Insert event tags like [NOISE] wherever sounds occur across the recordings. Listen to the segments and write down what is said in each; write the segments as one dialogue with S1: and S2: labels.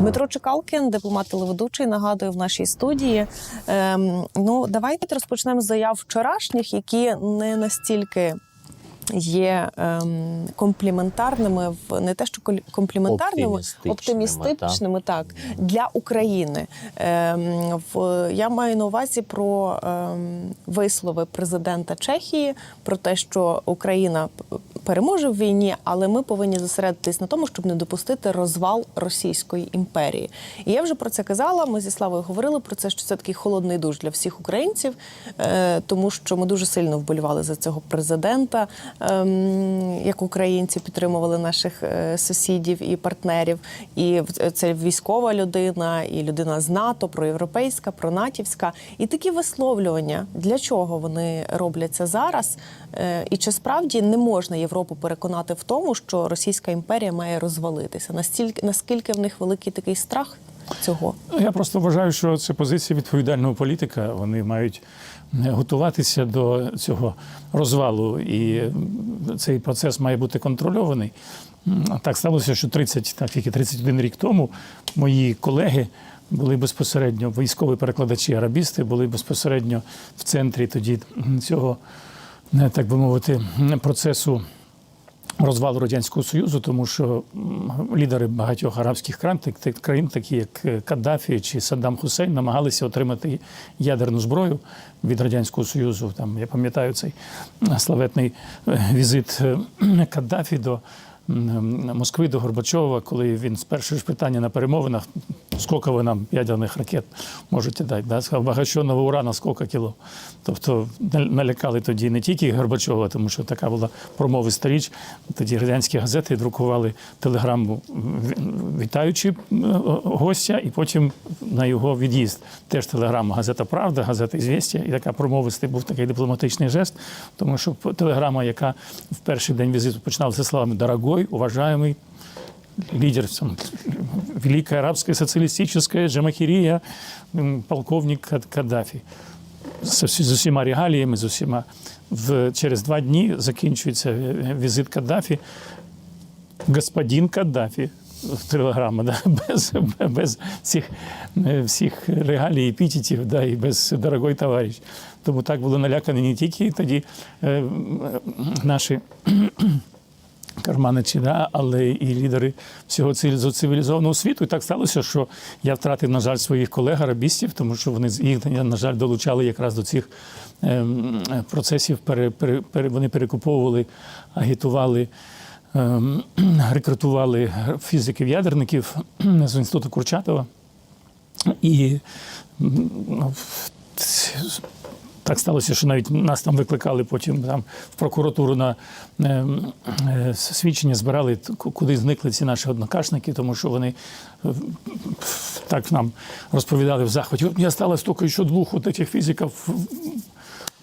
S1: Дмитро Чекалкін, дипломат телеведучий, нагадую в нашій студії. Ем, ну, давайте розпочнемо з заяв вчорашніх, які не настільки. Є ем, компліментарними в не те, що компліментарними,
S2: Оптимістичними,
S1: оптимістичними, так для України. Ем, в я маю на увазі про ем, вислови президента Чехії про те, що Україна переможе в війні, але ми повинні зосередитись на тому, щоб не допустити розвал Російської імперії. І я вже про це казала. Ми зі Славою говорили про це, що це такий холодний душ для всіх українців, е, тому що ми дуже сильно вболівали за цього президента, ем, як українці підтримували наших е, сусідів і партнерів. І в- це військова людина, і людина з НАТО, проєвропейська, пронатівська. І такі висловлювання для чого вони робляться зараз? Е, І чи справді не можна Європу переконати в тому, що Російська імперія має розвалитися? Настільки наскільки в них великий такий страх цього?
S3: Я просто вважаю, що це позиція відповідального політика. Вони мають е, готуватися до цього розвалу, і цей процес має бути контрольований. Так сталося, що 30, так, тільки 31 рік тому мої колеги були безпосередньо військові перекладачі, арабісти, були безпосередньо в центрі тоді цього, так би мовити, процесу розвалу радянського союзу, тому що лідери багатьох арабських країн, такі як е, Каддафі чи Саддам Хусейн, намагалися отримати ядерну зброю від радянського союзу. Там я пам'ятаю цей е, славетний е, візит е, Каддафі до. Москви до Горбачова, коли він з першого ж питання на перемовинах, скільки ви нам ядерних ракет можете дати? Да? Сказав, багаченого урана скільки кіло. Тобто налякали тоді не тільки Горбачова, тому що така була промовиста річ. Тоді радянські газети друкували телеграму, вітаючи е, гостя, і потім на його від'їзд. Теж телеграма Газета Правда, газета «Ізвєстя». І така промовистий був такий дипломатичний жест, тому що телеграма, яка в перший день візиту починалася словами «Дорогой, уважаемый лидер там, Великой Арабской социалистической Джамахирия, полковник Кад- Каддафі. З, усі- з усіма регаліями, з усіма. В, через два дні закінчується е, візит Каддафі. Господин Каддафі. Телеграма, да, [LAUGHS] без, без цих е, всіх регалій, епітетів, да, і без дорогой товариш. Тому так були налякані не тільки тоді е, наші Карманичі, да, але і лідери всього цивілізованого світу. І так сталося, що я втратив, на жаль, своїх колег арабістів, тому що вони з- їх, на жаль, долучали якраз до цих ем, процесів. Пере, пере, пере, вони перекуповували, агітували. ем, Рекрутували фізиків-ядерників з інституту Курчатова. І ну, так сталося, що навіть нас там викликали потім там в прокуратуру на е, е, свідчення, збирали куди зникли ці наші однокашники, тому що вони е, так нам розповідали в захваті. Мені сталося тільки ще двох от цих фізиків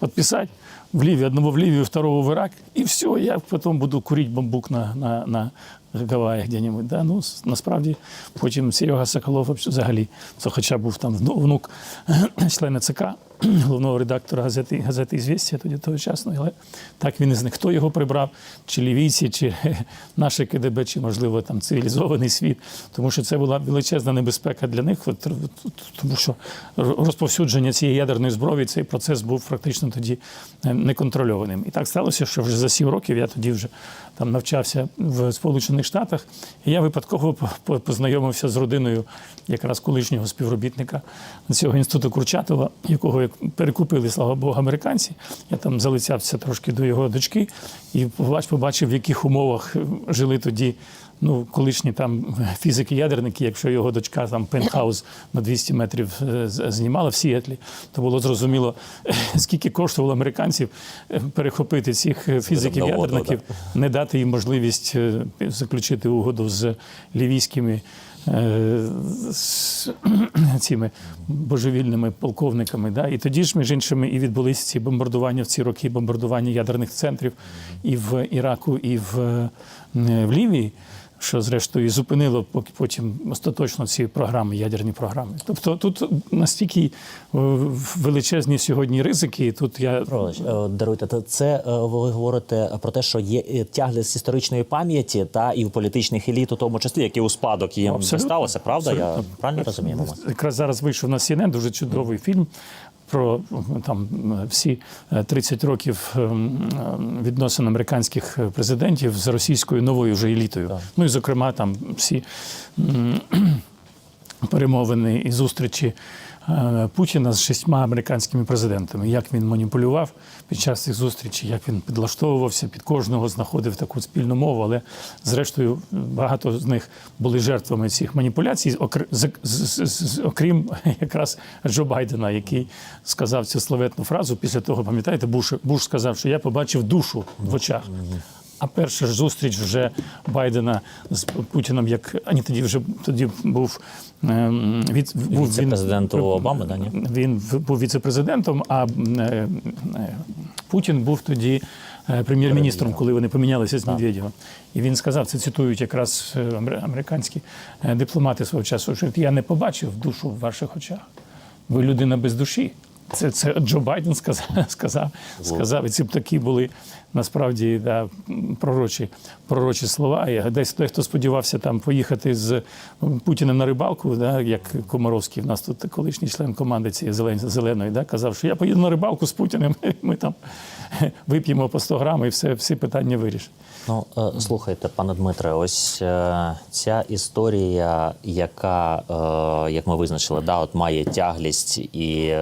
S3: підписати в Ливии, одного в Ливию, второго в Ирак, и все, я потом буду курить бамбук на, на, на Гаваях где-нибудь. Да? Ну, насправді, потім Серега Соколов взагалі, це хоча був там внук [CLEARS THROAT] члена ЦК, [CLEARS THROAT] головного редактора газети, газети «Ізвістія» тоді тогочасної, але так він і зник. Хто його прибрав, чи лівійці, чи [LAUGHS] наше КДБ, чи, можливо, там цивілізований світ, тому що це була величезна небезпека для них, тому що розповсюдження цієї ядерної зброї, цей процес був практично тоді е, неконтрольованим. І так сталося, що вже за сім років я тоді вже там навчався в Сполучених Штатах, і я випадково по- по- познайомився з родиною якраз колишнього співробітника цього інституту Курчатова, якого як перекупили, слава Богу, американці. Я там залицявся трошки до його дочки і побач- побачив, в яких умовах жили тоді ну, колишні там [LAUGHS] фізики-ядерники, якщо його дочка там пентхаус на 200 метрів е, знімала в Сіетлі, то було зрозуміло, [LAUGHS] скільки коштувало американців е, перехопити цих е, фізиків-ядерників, не дати їм можливість заключити угоду з лівійськими. Е, З [CLEARS THROAT] цими божевільними полковниками, да, і тоді ж, між іншими, і відбулися ці бомбардування в ці роки, бомбардування ядерних центрів і в Іраку, і в е, в Лівії. Що зрештою і зупинило потім остаточно ці програми, ядерні програми. Тобто тут настільки е, величезні сьогодні ризики. і Тут я
S2: Павлович, е, даруйте, то це е, ви говорите про те, що є е, тяглість історичної пам'яті та і в політичних еліт, у тому числі, які у спадок їм
S3: Абсолютно.
S2: дісталося, правда? Я правильно розумію?
S3: Якраз зараз вийшов на CNN дуже чудовий фільм про там всі е, 30 років ем, е, відносин американських президентів з російською новою вже елітою. Ну і зокрема, там всі [CLEARS THROAT] перемовини і зустрічі е, Путіна з шістьма американськими президентами. Як він маніпулював під час цих зустрічей, як він підлаштовувався під кожного, знаходив таку спільну мову. Але зрештою багато з них були жертвами цих маніпуляцій, окрім [LAUGHS] якраз Джо Байдена, який сказав цю словетну фразу. Після того, пам'ятаєте, Буш, Буш сказав, що я побачив душу в очах. А перша ж зустріч вже Байдена з Путіном, як ані тоді вже тоді був ем, від був він-
S2: Обами, да, ні?
S3: він був віце-президентом, а е, е, Путін був тоді е, прем'єр-міністром, коли вони помінялися з Медведєвим. І він сказав, це цитують якраз американські дипломати свого часу, що я не побачив душу в ваших очах. Ви людина без душі. Це, це Джо Байден сказав, [LAUGHS] сказав, сказав. І ці б такі були насправді да, пророчі, пророчі слова. І десь дехто сподівався там поїхати з Путіним на рибалку, да, як Комаровський, в нас тут колишній член команди цієї зелен- зеленої, да, казав, що я поїду на рибалку з Путіним, [LAUGHS] ми там [LAUGHS] вип'ємо по 100 грам і все, всі питання вирішать.
S2: Ну е, слухайте, пане Дмитре, ось е, ця історія, яка, е, як ми визначили, да, от має тяглість і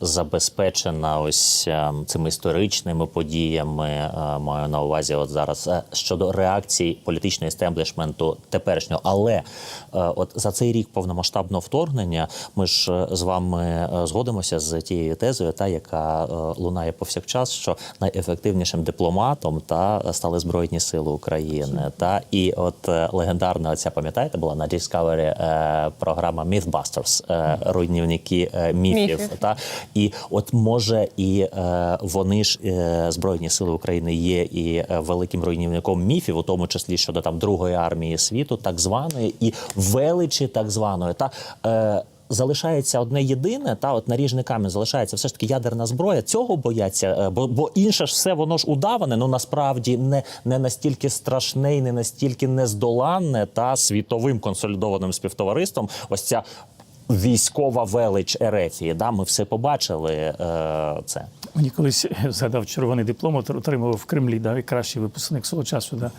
S2: забезпечена ось е, цими історичними подіями. е, маю на увазі, от зараз е, щодо реакції політичного істеблішменту теперішнього. Але от за цей рік повномасштабного вторгнення ми ж з вами згодимося з тією тезою, та яка лунає повсякчас, що найефективнішим дипломатом та стали збройні сили України. Та і от легендарна оця, пам'ятаєте, була на Discovery програма Mythbusters, руйнівники міфів.
S1: Міфів.
S2: Та і от може і е, вони ж е, збройні сили України є і е, великим руйнівником міфів, у тому числі щодо там другої армії світу, так званої, і величі так званої. Та е, залишається одне єдине, та от наріжний камінь залишається все ж таки ядерна зброя. Цього бояться, е, бо, бо інше ж все воно ж удаване, ну насправді не, не настільки страшне і не настільки нездоланне та світовим консолідованим співтовариством. Ось ця військова велич Ерефії. Да, ми все побачили е, це.
S3: Мені колись згадав червоний диплом, от отримав в Кремлі, да, і кращий випускник свого часу, да,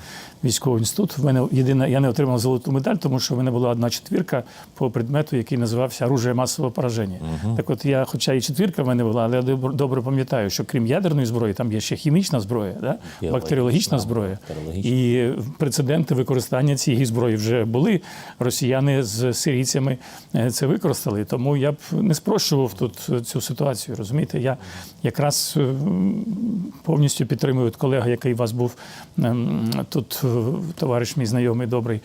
S3: військовий інститут. В мене єдина, я не отримав золоту медаль, тому що в мене була одна четвірка по предмету, який називався оружие масового пораження. Так от я, хоча і четвірка в мене була, але я добре, пам'ятаю, що крім ядерної зброї, там є ще хімічна зброя, да, бактеріологічна зброя. І прецеденти використання цієї зброї вже були. Росіяни з сирійцями е, це використали. Тому я б не спрощував тут цю ситуацію. Розумієте, я якраз е, повністю підтримую от колега, який у вас був ем, тут, е, товариш мій знайомий добрий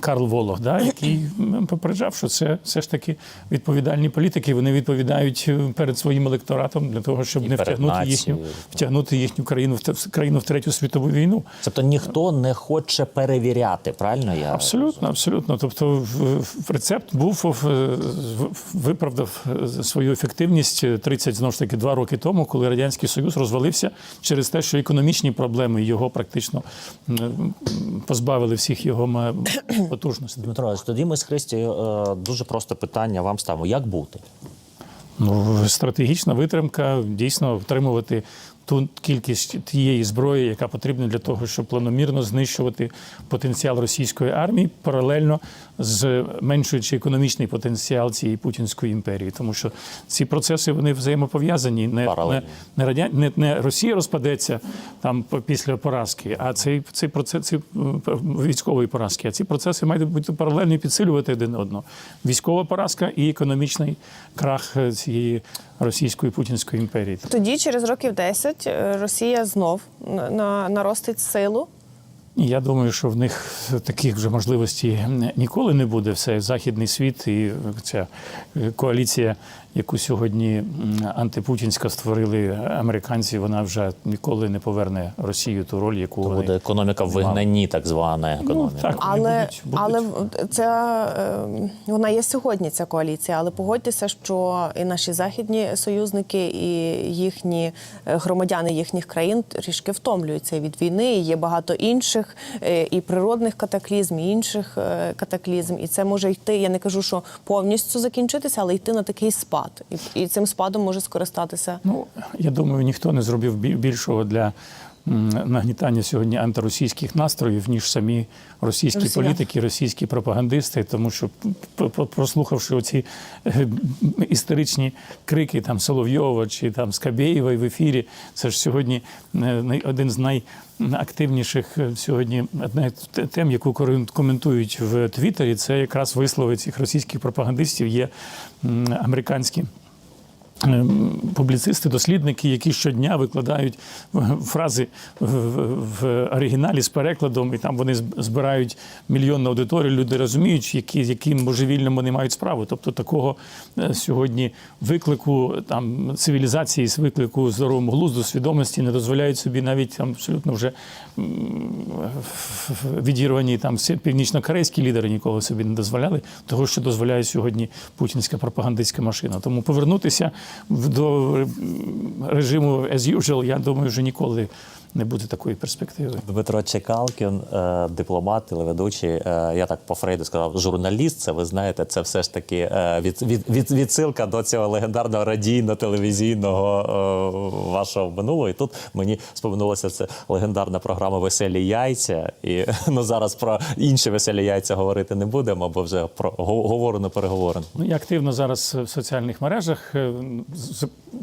S3: Карл Волох, да, який попереджав, що це все ж таки відповідальні політики. Вони відповідають е, перед своїм електоратом для того, щоб
S2: І
S3: не втягнути їхню, втягнути їхню країну в країну в третю світову війну.
S2: Тобто ніхто не хоче перевіряти, правильно я
S3: Абсолютно, абсолютно. Тобто, рецепт був виправдав свою ефективність 30, знову ж таки, два роки тому, коли радянський союз розвалився через те, що економічні проблеми його практично позбавили всіх його потужностей.
S2: Дмитро, тоді ми з Христією е, дуже просто питання вам ставимо: як бути?
S3: Ну, стратегічна витримка дійсно втримувати ту кількість тієї зброї, яка потрібна для того, щоб планомірно знищувати потенціал російської армії, паралельно зменшуючи економічний потенціал цієї путінської імперії, тому що ці процеси вони взаємопов'язані. Не, не, не, радя... не, не Росія розпадеться там після поразки, а цей, цей процес ці, військової поразки. А ці процеси мають бути паралельно підсилювати один одного. Військова поразка і економічний крах е, цієї російської путінської імперії.
S1: Тоді, через років 10, е, Росія знов на- на- наростить силу.
S3: Я думаю, що в них таких вже можливостей ніколи не буде. Все західний світ і ця е, коаліція, яку сьогодні антипутінська створили американці, вона вже ніколи не поверне Росію ту роль, яку
S2: То
S3: вони
S2: буде економіка в вигнанні, так звана економіка.
S3: Ну, так.
S1: Але,
S3: будуть- будуть-
S1: але в- ця е, вона є сьогодні, ця коаліція. Але погодьтеся, що і наші західні союзники, і їхні е, громадяни їхніх країн трішки втомлюються від війни. І є багато інших е, і природних катаклізм, і інших е, катаклізм. І це може йти. Я не кажу, що повністю закінчитися, але йти на такий спад. І, і цим спадом може скористатися.
S3: Ну, я думаю, ніхто не зробив більшого для нагнітання сьогодні антиросійських настроїв, ніж самі російські
S1: Росіяни.
S3: політики, російські пропагандисти, тому що прослухавши оці е, істеричні крики там Соловйова чи там Скабєєва в ефірі, це ж сьогодні е, один з найактивніших е, сьогодні одна тем, яку коментують в Твіттері, це якраз вислови цих російських пропагандистів є американські публіцисти, дослідники, які щодня викладають фрази в, оригіналі з перекладом, і там вони зб- збирають мільйонну аудиторію. Люди розуміють, які, яким божевільним вони мають справу. Тобто такого е, сьогодні виклику там цивілізації, з виклику здоровому глузду, свідомості не дозволяють собі навіть там абсолютно вже відірвані там північно-корейські лідери нікого собі не дозволяли, того, що дозволяє сьогодні путінська пропагандистська машина. Тому повернутися до режиму as usual, я думаю, вже ніколи не буде такої перспективи.
S2: Дмитро Чекалкін, е, дипломат, телеведучий. е, Я так по Фрейду сказав, журналіст. Це ви знаєте, це все ж таки е, від, від, від, відсилка до цього легендарного радійно-телевізійного вашого минулого. І тут мені споминулася це легендарна програма Веселі яйця. І [LAUGHS] ну зараз про інші веселі яйця говорити не будемо, бо вже про го- говорено переговорено.
S3: Ну, я активно зараз в соціальних мережах,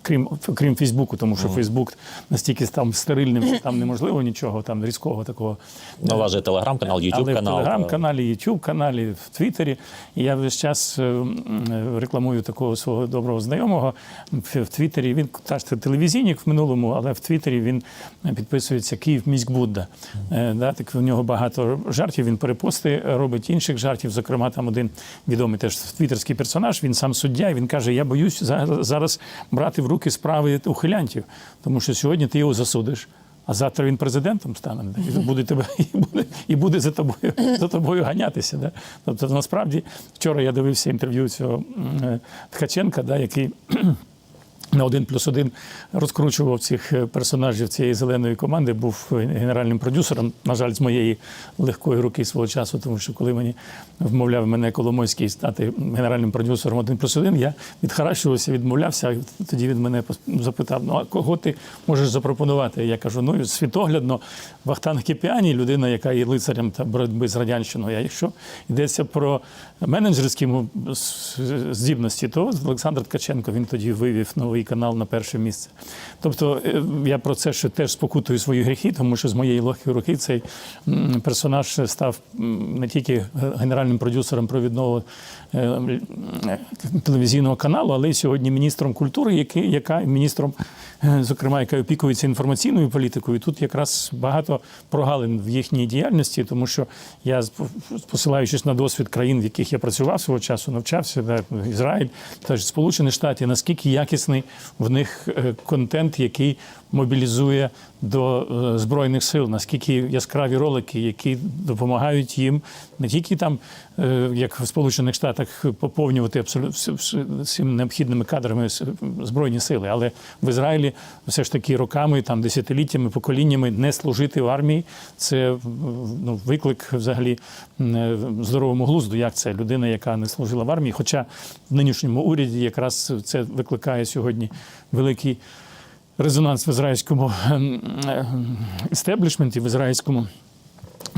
S3: крім, крім Фейсбуку, тому що Фейсбук настільки там стерильним, там неможливо нічого там різкого такого.
S2: Ну, у вас же телеграм-канал, ютуб
S3: в
S2: канал.
S3: телеграм-каналі, ютуб каналі, в Твіттері. І я весь час е, рекламую такого свого доброго знайомого в, Твіттері. Він теж телевізійник в минулому, але в Твіттері він підписується Київ міськ Будда. Е, Да, так в нього багато жартів. Він перепости робить інших жартів. Зокрема, там один відомий теж твіттерський персонаж. Він сам суддя. І він каже: Я боюсь за- зараз брати в руки справи ухилянтів, тому що сьогодні ти його засудиш. А завтра він президентом стане і буде тебе і буде, і буде за тобою за тобою ганятися. Да? Тобто, насправді, вчора я дивився інтерв'ю цього е, Ткаченка, да, який на один плюс один розкручував цих е, персонажів цієї зеленої команди, був генеральним продюсером, на жаль, з моєї легкої руки свого часу, тому що коли мені вмовляв мене Коломойський стати генеральним продюсером один плюс один, я відхаращувався, відмовлявся. Тоді він мене запитав: ну а кого ти можеш запропонувати? Я кажу: ну світоглядно, Вахтанг Кіпіані, людина, яка є лицарем та боротьби з радянщиною. А якщо йдеться про менеджерські здібності, то Олександр Ткаченко він тоді вивів новий канал на перше місце. Тобто е, я про це ще теж спокутую свої гріхи, тому що з моєї легкої руки цей персонаж став не тільки генеральним продюсером провідного е, е, телевізійного каналу, але й сьогодні міністром культури, який, яка міністром, зокрема, яка опікується інформаційною політикою. Тут якраз багато прогалин в їхній діяльності, тому що я посилаючись на досвід країн, в яких я працював свого часу, навчався, да, Ізраїль, теж Сполучені Штати, наскільки якісний в них е, контент, який мобілізує до е, збройних сил, наскільки яскраві ролики, які допомагають їм не тільки там, е, як в Сполучених Штатах, поповнювати абсолютно всім необхідними кадрами збройні сили, але в Ізраїлі все ж таки роками, там десятиліттями, поколіннями не служити в армії. Це ну, виклик взагалі е, здоровому глузду. Як це людина, яка не служила в армії? Хоча в нинішньому уряді якраз це викликає сьогодні великий резонанс в ізраїльському ем, ем, істеблішменті, в ізраїльському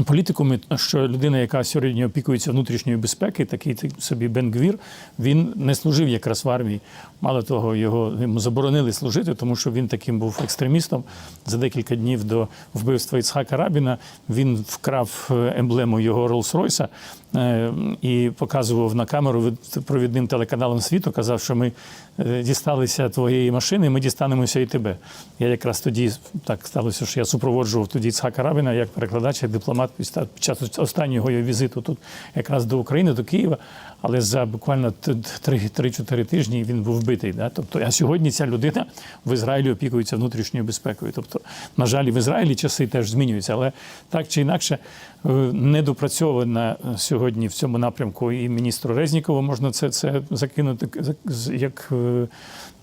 S3: політикумі, що людина, яка сьогодні опікується внутрішньою безпеки, такий собі Бенгвір, він не служив якраз в армії. Мало того, його йому заборонили служити, тому що він таким був екстремістом. За декілька днів до вбивства Іцхака Рабіна він вкрав е, емблему його Роллс-Ройса е, і показував на камеру від- провідним телеканалом світу, казав, що ми дісталися твоєї машини, ми дістанемося і тебе. Я якраз тоді так сталося, що я супроводжував тоді Цхака Рабіна як перекладач, як дипломат під час останнього його візиту тут якраз до України, до Києва. Але за буквально 3-4 тижні він був вбитий. Да? Тобто, а сьогодні ця людина в Ізраїлі опікується внутрішньою безпекою. Тобто, на жаль, в Ізраїлі часи теж змінюються, але так чи інакше е, недопрацьована сьогодні в цьому напрямку і міністру Резнікову можна це, це закинути як.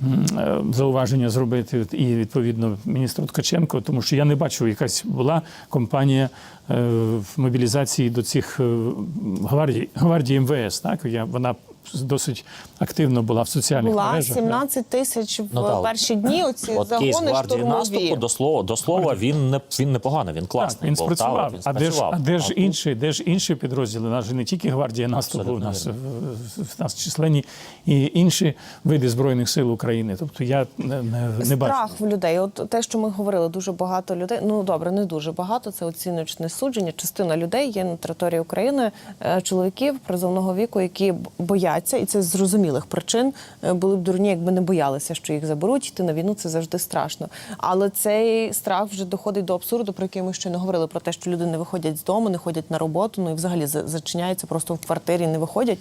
S3: Е, е, Зауваження зробити і відповідно міністру Ткаченко, тому що я не бачу, якась була компанія е, в мобілізації до цих гвардії гвардій, гвардії МВС. Так я вона досить активно була в соціальних
S1: Була
S3: мережах.
S1: 17 тисяч в
S2: Ну,
S1: перші дні. Оці
S2: От кейс
S1: загони
S2: гвардії наступу до слова, до слова, він не він непоганий, він
S3: Так,
S2: класний.
S3: він
S2: був,
S3: спрацював.
S2: та, він
S3: а де ж, а де ж інші, де ж інші підрозділи? У нас же не тільки гвардія наступу, у нас, в- в нас численні і інші види збройних сил України. Тобто я не, не, не бачу.
S1: Страх в людей. От те, що ми говорили, дуже багато людей. Ну добре, не дуже багато. Це оціночне судження. Частина людей є на території України, е, чоловіків призовного віку, які б- бояться, і це з зрозумілих причин. е, Були б дурні, якби не боялися, що їх заберуть. Йти на війну це завжди страшно. Але цей страх вже доходить до абсурду, про який ми ще не говорили. Про те, що люди не виходять з дому, не ходять на роботу, ну і взагалі за- зачиняються просто в квартирі, не виходять.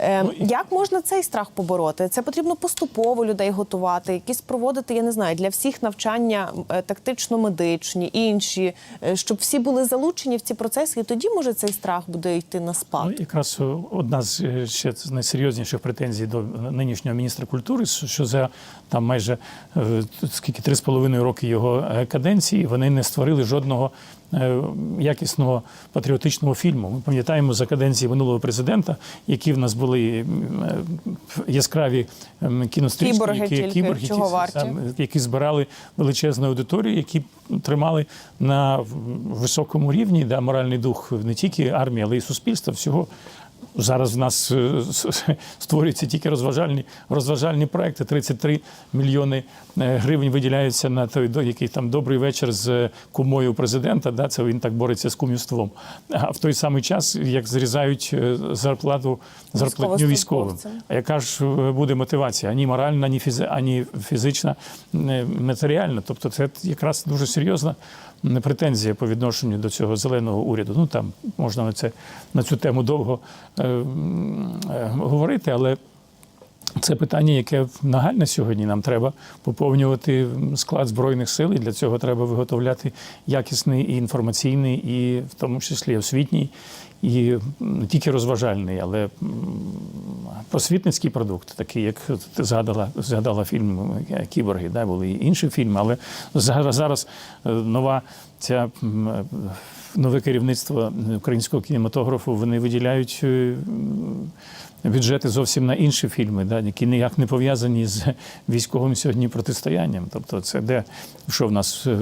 S1: Е, Як можна цей страх побороти? Це потрібно поступово людей готувати, якісь проводити, я не знаю, для всіх навчання е, тактично-медичні, інші, е, щоб всі були залучені в ці процеси, і тоді може цей страх буде йти на спад.
S3: Ну, якраз одна з ще найсерйозніших претензій до нинішнього міністра культури, що за там майже е, скільки три з половиною роки його е, каденції вони не створили жодного е, якісного патріотичного фільму. Ми пам'ятаємо за каденції минулого президента, які в нас були яскраві кінострічки,
S1: Кіборги
S3: які,
S1: тільки,
S3: кіборги,
S1: чого
S3: які,
S1: варті?
S3: які збирали величезну аудиторію, які тримали на високому рівні да, моральний дух не тільки армії, але й суспільства. Всього зараз в нас е, створюються тільки розважальні, розважальні проекти. 33 мільйони е, гривень виділяються на той, до- який там добрий вечір з кумою президента. Да, це він так бореться з кумівством. А в той самий час, як зрізають е, зарплату зарплатню військовим. А яка ж е, буде мотивація? Ані моральна, ані, фізи, ані фізична, е, матеріальна. Тобто це якраз дуже серйозна м, претензія по відношенню до цього зеленого уряду. Ну там можна на це на цю тему довго е, е, говорити, але. Це питання, яке нагальне сьогодні. Нам треба поповнювати склад збройних сил, і для цього треба виготовляти якісний і інформаційний, і в тому числі освітній, і не тільки розважальний, але просвітницький продукт, такий, як ти згадала, згадала фільм Кіборги, да, були і інші фільми, але зараз, зараз е, нова ця. Нове керівництво українського кінематографу вони виділяють е, бюджети зовсім на інші фільми, да, які ніяк не пов'язані з військовим сьогодні протистоянням. Тобто, це де що в нас е,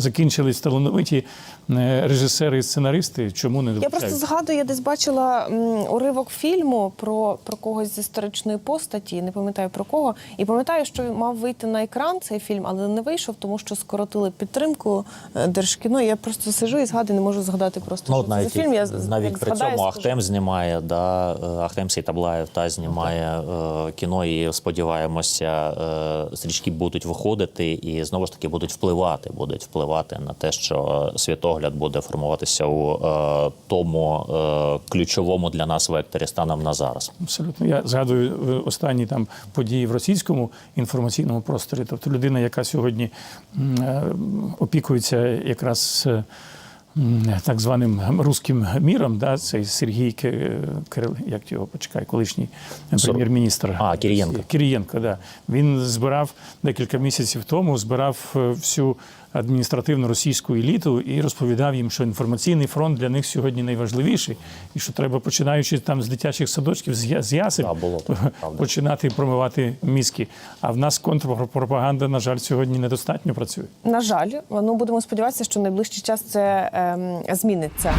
S3: закінчились талановиті е, режисери і сценаристи. Чому не
S1: Я просто згадую, я десь бачила уривок фільму про, про когось з історичної постаті, не пам'ятаю про кого. І пам'ятаю, що мав вийти на екран цей фільм, але не вийшов, тому що скоротили підтримку держкіно. Я просто сижу і згадую, не можу згадати просто
S2: Ну,
S1: що
S2: от
S1: це за
S2: навіть,
S1: фільм. Я
S2: навіть при
S1: згадаю,
S2: цьому
S1: скажу.
S2: Ахтем знімає, да, е, Ахтем Сейтаблаєв та знімає е, кіно, і сподіваємося, е, стрічки будуть виходити і знову ж таки будуть впливати, будуть впливати на те, що світогляд буде формуватися у е, тому е, ключовому для нас векторі станом на зараз.
S3: Абсолютно. Я згадую останні там події в російському інформаційному просторі. Тобто людина, яка сьогодні е, опікується якраз так званим руським міром, да, цей Сергій Ки- Кирил, як його почекай, колишній прем'єр-міністр.
S2: А, Кирієнко.
S3: Кирієнко, да. Він збирав декілька місяців тому, збирав е, всю адміністративну російську еліту і розповідав їм, що інформаційний фронт для них сьогодні найважливіший, і що треба починаючи там з дитячих садочків, з я-
S2: Да, було [LAUGHS]
S3: починати промивати мізки. А в нас контрпропаганда, на жаль, сьогодні недостатньо працює.
S1: На жаль, ну будемо сподіватися, що найближчий час це ем, зміниться.